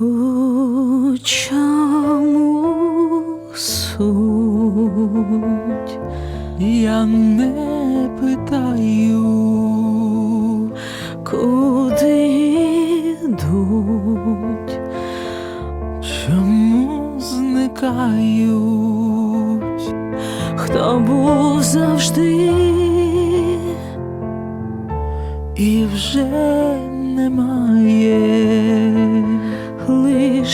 У чому суть? Я не питаю, Куди йдуть? чому зникають, Хто був завжди? і вже немає.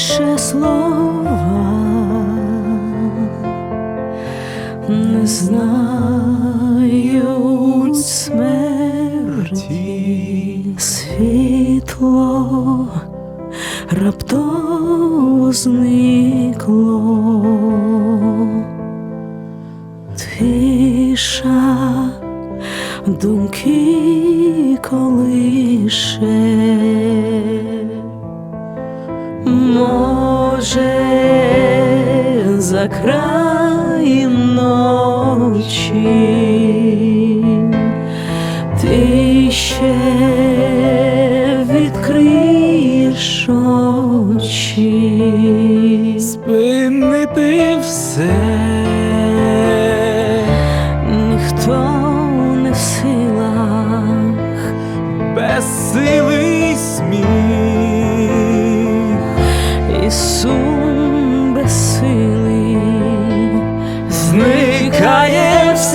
Лише слова. Не знають смерті світло. Раптово зникло. Тиша думки колише може за краєм ночі. Ти ще відкриєш очі, Спинити все, ніхто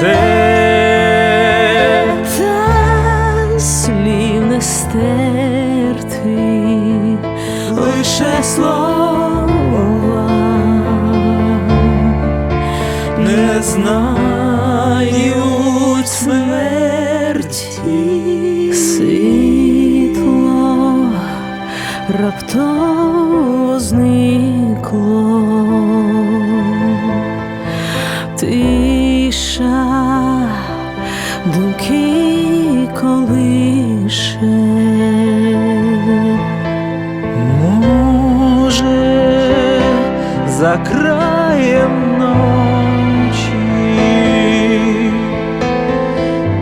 все. та слів не стерти, лише слова не знають смерті світло раптово зникло. Думки колише. Може, за краєм ночі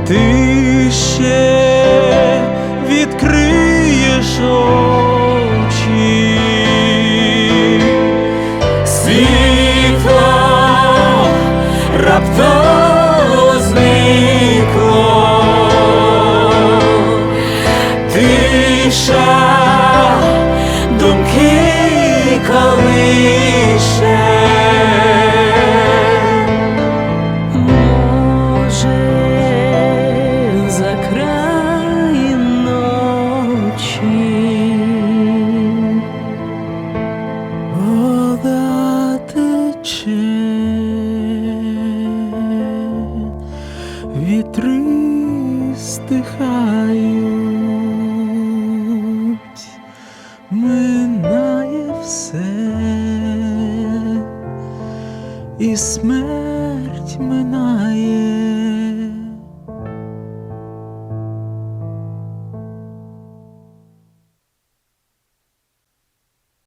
ти ще відкриєш очі. Світло раптово Тиша думки колише. Може, за краєм ночі Вода тече, вітри стихають, і смерть минає.